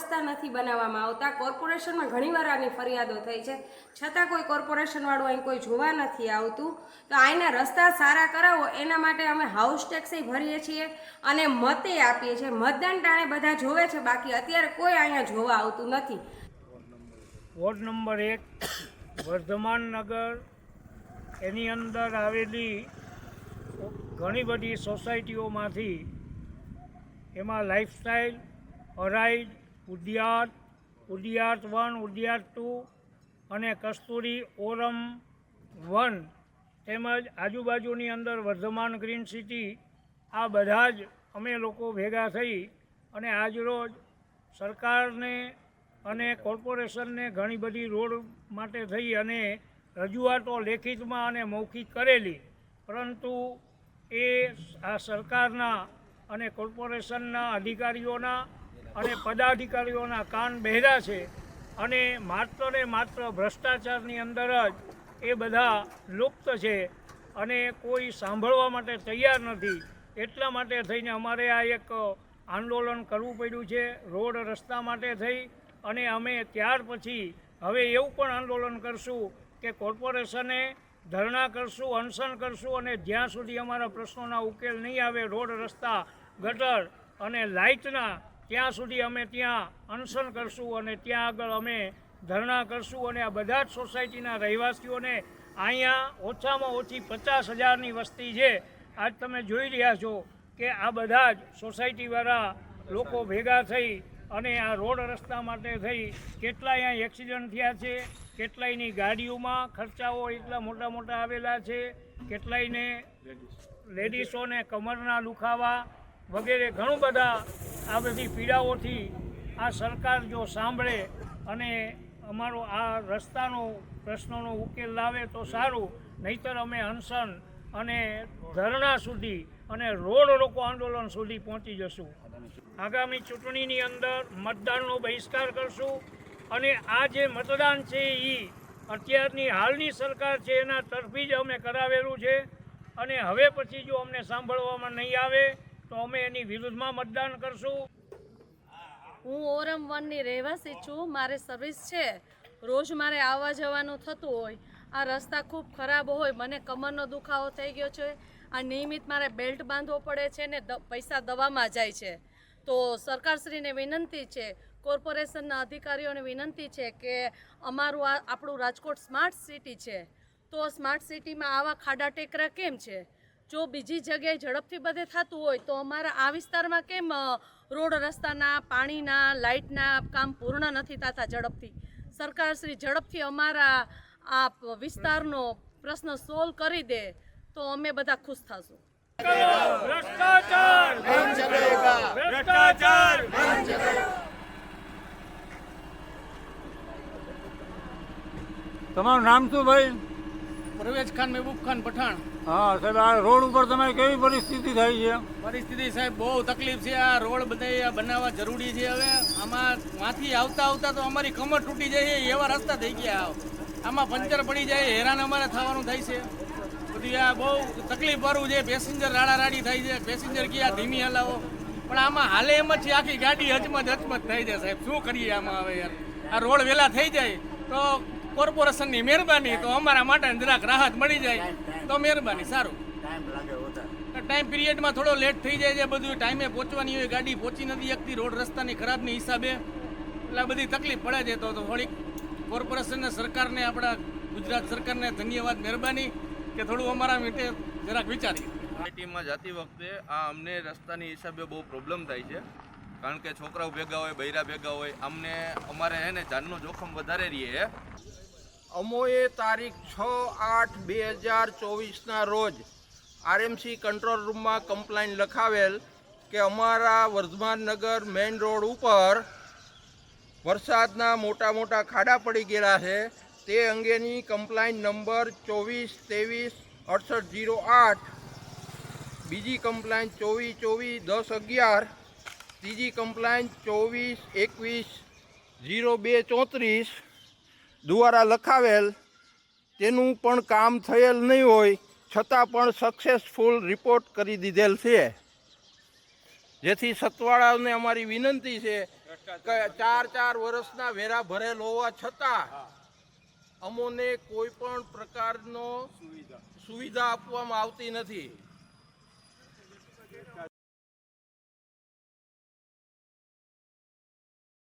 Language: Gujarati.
રસ્તા નથી બનાવવામાં આવતા કોર્પોરેશનમાં ઘણીવાર આની ફરિયાદો થઈ છે. છતાં કોઈ કોર્પોરેશનવાળું અહીં કોઈ જોવા નથી આવતું. તો અહીંના રસ્તા સારા કરાવો, એના માટે અમે હાઉસ ટેક્સ ભરીએ છીએ અને મતે આપીએ છીએ. મતદાન ટાણે બધા જોવે છે, બાકી અત્યારે કોઈ અહીંયા જોવા આવતું નથી. વોર્ડ નંબર એક, વર્ધમાન નગર, એની અંદર આવેલી ઘણી બધી સોસાયટીઓમાંથી એમાં લાઇફસ્ટાઈલ અરાઈડ ઉડિયાત ઉડિયાત વન ઉડિયાત ટુ અને કસ્તુરી ઓરમ વન તેમજ આજુબાજુની અંદર વર્ધમાન ગ્રીન સિટી, આ બધા જ અમે લોકો ભેગા થઈ અને આજરોજ સરકારને અને કોર્પોરેશનને ઘણી બધી રોડ માટે થઈ અને રજૂઆતો લેખિતમાં અને મૌખિક કરેલી. પરંતુ એ આ સરકારના અને કોર્પોરેશનના અધિકારીઓના અને પદાધિકારીઓના કાન બહેરા છે અને માત્ર ને માત્ર ભ્રષ્ટાચારની અંદર જ એ બધા લુપ્ત છે અને કોઈ સાંભળવા માટે તૈયાર નથી. એટલા માટે થઈને અમારે આ એક આંદોલન કરવું પડ્યું છે, રોડ રસ્તા માટે થઈ અને અમે ત્યાર પછી હવે એવું પણ આંદોલન કરશું કે કોર્પોરેશને ધરણા કરશું, અનશન કરશું અને જ્યાં સુધી અમારા પ્રશ્નોના ઉકેલ નહીં આવે, રોડ રસ્તા, ગટર અને લાઇટના ત્યાં સુધી અમે ત્યાં અનશન કરશું અને ત્યાં આગળ અમે ધરણા કરશું અને આ બધા જ સોસાયટીના રહેવાસીઓને અહીંયા ઓછામાં ઓછી પચાસ હજારની વસ્તી છે. આજ તમે જોઈ રહ્યા છો કે આ બધા જ સોસાયટીવાળા લોકો ભેગા થઈ અને આ રોડ રસ્તા માટે થઈ કેટલાય અહીંયા એક્સિડન્ટ થયા છે, કેટલાયની ગાડીઓમાં ખર્ચાઓ એટલા મોટા મોટા આવેલા છે, કેટલાયને લેડીસોને કમરના દુખાવા વગેરે ઘણું બધા આ બધી પીડાઓથી આ સરકાર જો સાંભળે અને અમારો આ રસ્તાનો પ્રશ્નોનો ઉકેલ લાવે તો સારું. નહીતર અમે અનશન અને ધરણા સુધી અને રોડ રોકો આંદોલન સુધી પહોંચી જશું. આગામી ચૂંટણીની અંદર મતદાનનો બહિષ્કાર કરશું અને આ જે મતદાન છે એ અત્યારની હાલની સરકાર છે એના તરફી જ અમે કરાવેલું છે. અને હવે પછી જો અમને સાંભળવામાં નહીં આવે તો અમે એની વિરુદ્ધમાં મતદાન કરશું. હું ઓરમ વનની રહેવાસી છું. મારે સર્વિસ છે. રોજ મારે આવવા જવાનું થતું હોય. આ રસ્તા ખૂબ ખરાબ હોય. મને કમરનો દુખાવો થઈ ગયો છે. આ નિયમિત મારે બેલ્ટ બાંધવો પડે છે ને પૈસા દવામાં જાય છે. તો સરકારશ્રીને વિનંતી છે, કોર્પોરેશનના અધિકારીઓને વિનંતી છે કે અમારું આ આપણું રાજકોટ સ્માર્ટ સિટી છે. તો સ્માર્ટ સિટીમાં આવા ખાડા ટેકરા કેમ છે? જો બીજી જગ્યાએ ઝડપથી બધે થતું હોય તો અમારા આ વિસ્તારમાં કેમ રોડ રસ્તાના પાણીના લાઇટના કામ પૂર્ણ નથી થતા ઝડપથી? સરકારશ્રી ઝડપથી અમારા આ વિસ્તારનો પ્રશ્ન સોલ્વ કરી દે તો અમે બધા ખુશ થશું. ભ્રષ્ટાચાર! ભ્રષ્ટાચાર! તમારું નામ શું ભાઈ? પરવેજ ખાન મહેબૂબ ખાન પઠાણ. હા, સાહેબ, આ રોડ ઉપર તમે કેવી પરિસ્થિતિ થાય છે? પરિસ્થિતિ સાહેબ, બહુ તકલીફ છે. આ રોડ બધા બનાવવા જરૂરી છે હવે. આમાં માંથી આવતા આવતા તો અમારી કમર તૂટી જાય એવા રસ્તા થઈ ગયા આમાં પંચર પડી જાય, હેરાન અમારે થવાનું થાય છે. બધી આ બહુ તકલીફ વાળું છે. પેસેન્જર રાડા થાય છે. પેસેન્જર ગયા ધીમી હલાવો. પણ આમાં હાલે એમ જ છે. આખી ગાડી અચમત હચમત થઈ જાય સાહેબ. શું કરીએ આમાં હવે યાર? આ રોડ વહેલા થઈ જાય તો કોર્પોરેશનની મહેરબાની તો અમારા માટે જરાક રાહત મળી જાય. તો મહેરબાની સારું. ટાઈમ પિરિયડમાં થોડો લેટ થઈ જાય છે બધું ટાઈમે પહોંચવાની હોય ગાડી પહોંચી નથી શકતી રોડ રસ્તાની ખરાબની હિસાબે. એટલે બધી તકલીફ પડે છે તો તો થોડીક કોર્પોરેશનને સરકારને આપણા ગુજરાત સરકારને ધન્યવાદ મહેરબાની કે થોડું અમારા માટે જરાક વિચારીએ. સોસાયટીમાં જતી વખતે આ અમને રસ્તાની હિસાબે બહુ પ્રોબ્લેમ થાય છે. કારણ કે છોકરાઓ ભેગા હોય બૈરા ભેગા હોય અમને અમારે હે ને જાનનું જોખમ વધારે રહીએ અમોએ તારીખ છ આઠ બે હજાર ચોવીસના રોજ આરએમસી કંટ્રોલ રૂમમાં કમ્પ્લાઇન લખાવેલ કે અમારા વર્ધમાન નગર મેઇન રોડ ઉપર વરસાદના મોટા મોટા ખાડા પડી ગયેલા છે. તે અંગેની કમ્પ્લાઇન નંબર ચોવીસ ત્રેવીસ અડસઠ જીરો આઠ, બીજી કમ્પ્લાઇન ચોવીસ ચોવીસ દસ અગિયાર, ત્રીજી કમ્પ્લાઇન ચોવીસ એકવીસ જીરો બે ચોત્રીસ દ્વારા લખાવેલ, તેનું પણ કામ થયેલ નહીં હોય, છતાં પણ સક્સેસફુલ રિપોર્ટ કરી દીધેલ છે. જેથી સતવાળાને અમારી વિનંતી છે કે ચાર ચાર વર્ષના વેરા ભરેલ હોવા છતાં અમોને કોઈ પણ પ્રકારનો સુવિધા આપવામાં આવતી નથી.